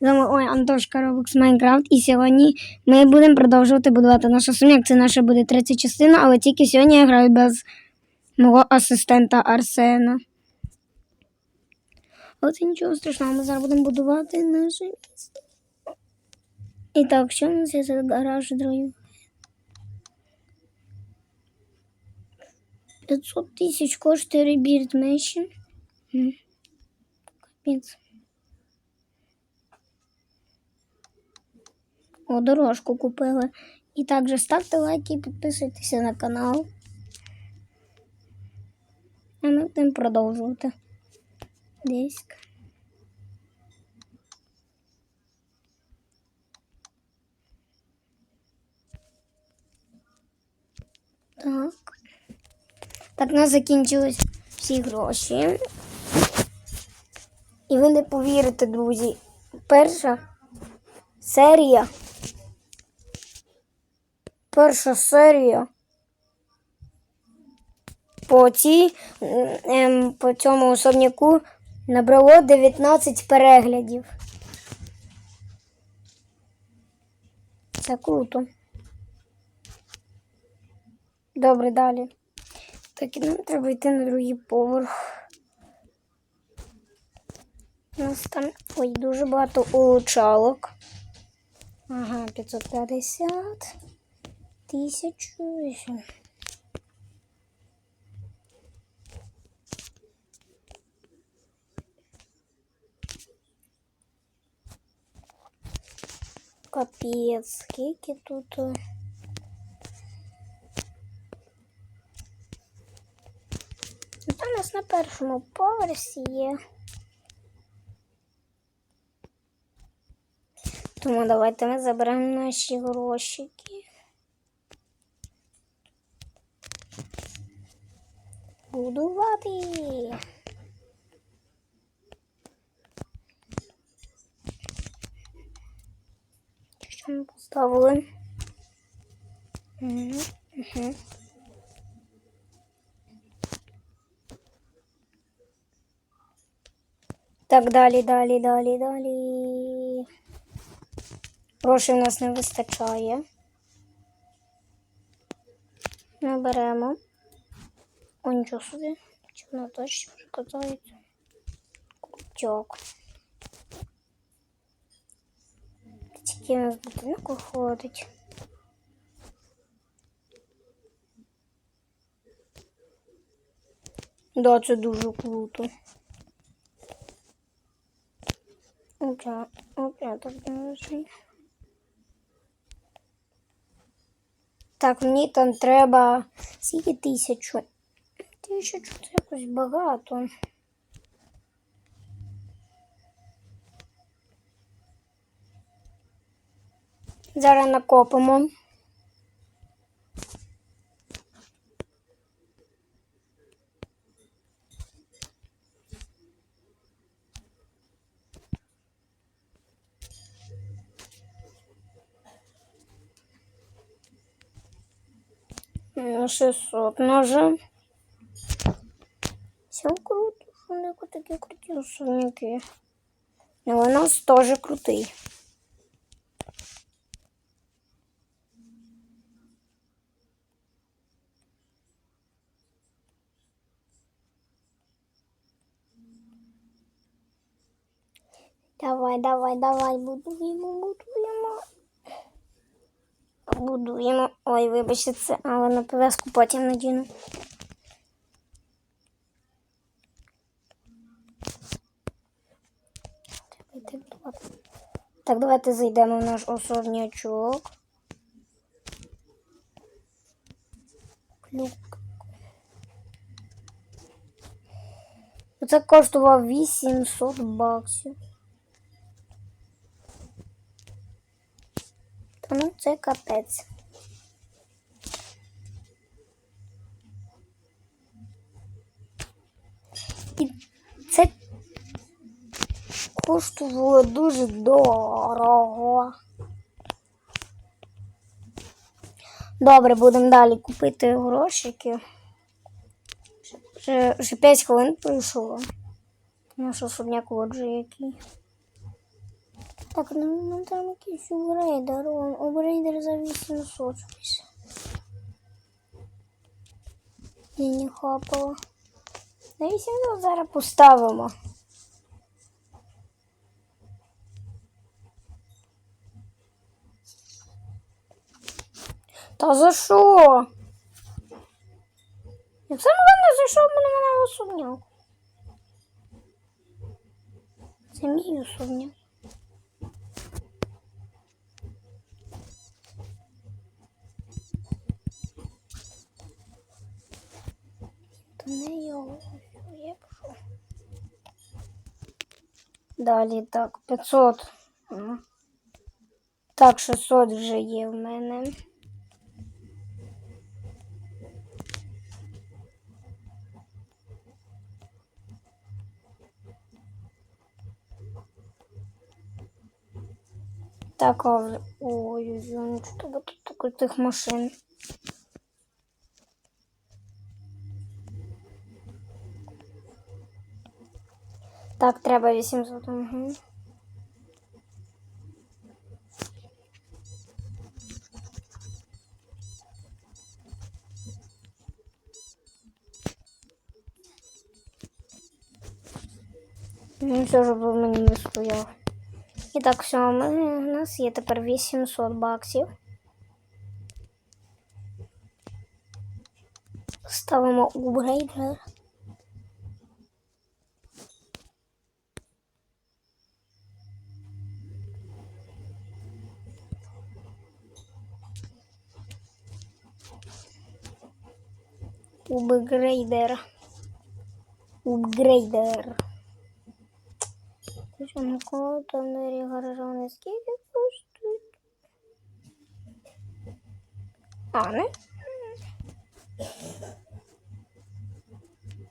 З вами Антошка Робокс Майнкрафт. І сьогодні ми будемо продовжувати будувати наш особняк. Це наша буде третя частина, але тільки сьогодні я граю без мого асистента Арсена. Але це нічого страшного, ми зараз будемо будувати наше місто. І так, що у нас є за гараж другий? 500 тисяч коштує ребірт Мешін. Капець. О, дорожку купили. І також ставте лайки і підписуйтеся на канал. А ми будемо продовжувати. Десь. Так. Так, у нас закінчились всі гроші. І ви не повірите, друзі. Перша серія. Перша серія. По цій, ем, по цьому особняку набрало 19 переглядів. Це круто. Добре, далі. Так, і нам треба йти на другий поверх. У нас там ой, дуже багато улучалок. Ага, 550. Тисячу. ще. Капець, скільки тут. Ну, у нас на першому поверсі є. Тому давайте ми заберемо наші грошики. Будувати. Що ми поставили? Так, далі, далі, далі, далі. Грошей у нас не вистачає. Наберемо. О, нічого собі. Вона точно катається? Крутяк. Тільки нас будинок виходить. Да, це дуже круто. Опя, опя, так держи. Так, мені там треба скільки тисячу. Тисячу це якось багато. Зараз накопимо. Ну, 600 ножа. Все круто, що не такі круті особняки. Ну, у нас теж крутий. Давай, давай, давай, будуємо, будуємо. Будуємо. Ой, вибачте, це, але на пов'язку потім надіну. Давайте будувати. Так, давайте зайдемо в наш особнячок. Клюк. Це коштував 800 баксів. Та ну це капець. Коштувало дуже дорого. Добре, будемо далі купити грошики. Вже, вже 5 хвилин пройшло. Наш особняк отже який. Так, ну, ну там якийсь убрейдер. Он убрейдер за 800 щось. Я не хапала. На 800 зараз поставимо. Та за що? Як саме головне, за що в мене мене особняк? Це мій особняк. Не його. Далі так, 500. Так, 600 вже є в мене. Так, ой-ой-ой, ну що тебе тут таке тих машин. Так, треба 800. Угу. Ну, все, щоб мені не стояв. І так, все, ми, у нас є тепер 800 баксів. Ставимо upgrade. Upgrader. Upgrader. Гаража вони скільки коштують? А, не?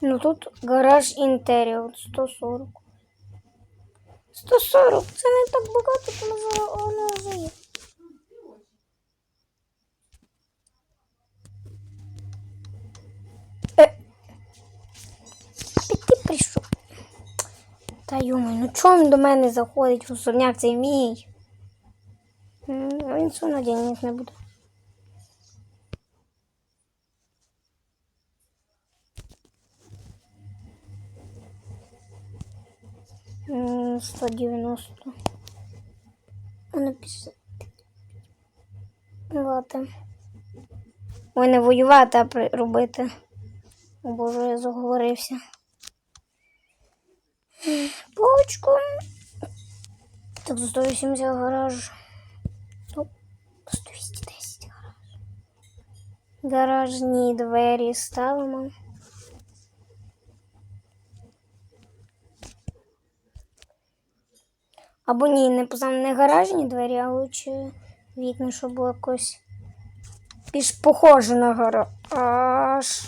Ну тут гараж інтеріор 140. 140, це не так багато, тому що воно вже є. Та йомай, ну чому він до мене заходить особняк цей мій? Він все на не буде. М, 190. Воно пише. Ладно. Ой, не воювати, а робити. О боже, я заговорився. Почку. Так, за 180 гараж. Оп, 110 гараж. Гаражні двері ставимо. Або ні, не саме не гаражні двері, а лучше вікна, щоб було якось більш похоже на гараж.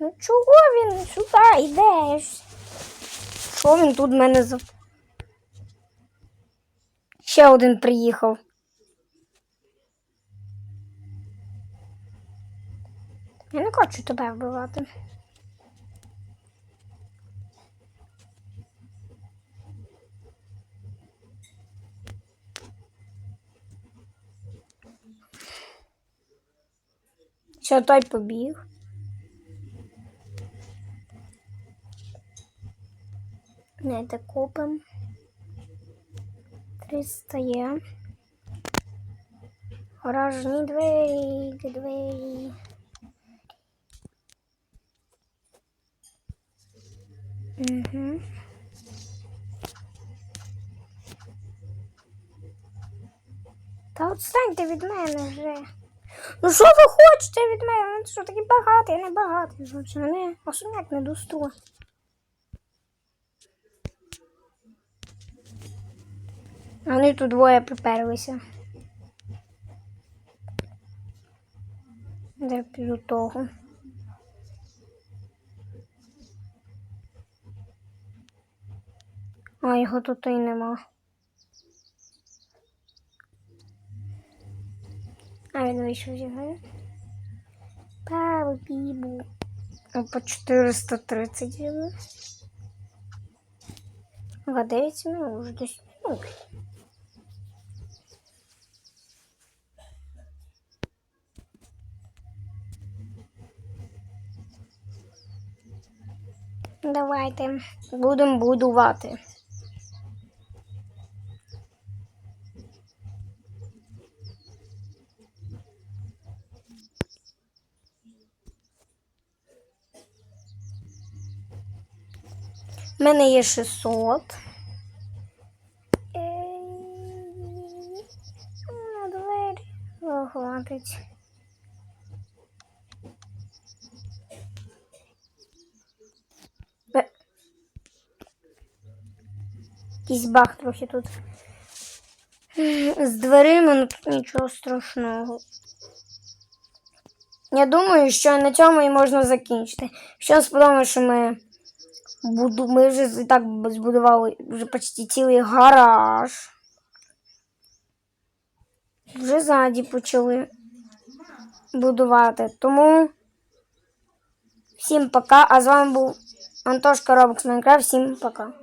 Ну чого він сюди йде? Що він тут мене за. Ще один приїхав. Я не хочу тебе вбивати. Що той побіг? Де купим. 300 є. Гаражні двері, двері. Угу. Та отстаньте від мене вже. Ну що ви хочете від мене? Ну що такий багатий, я не багатий. Мене особняк не. А Вони тут двоє приперлися. Де піду того. А його тут і нема. А він вийшов з його. Павел бібу. По 430 його. А 9 минут вже десь Ну, Давайте будемо будувати. У мене є 600. На двері хватить. Якийсь баг трохи тут. З дверима ну, тут нічого страшного. Я думаю, що на цьому і можна закінчити. Що сподобалося, що ми, буду, ми вже і так збудували вже почти цілий гараж. Вже ззаді почали будувати. Тому всім пока. А з вами був Антошка Робокс Майнкрафт. Всім пока.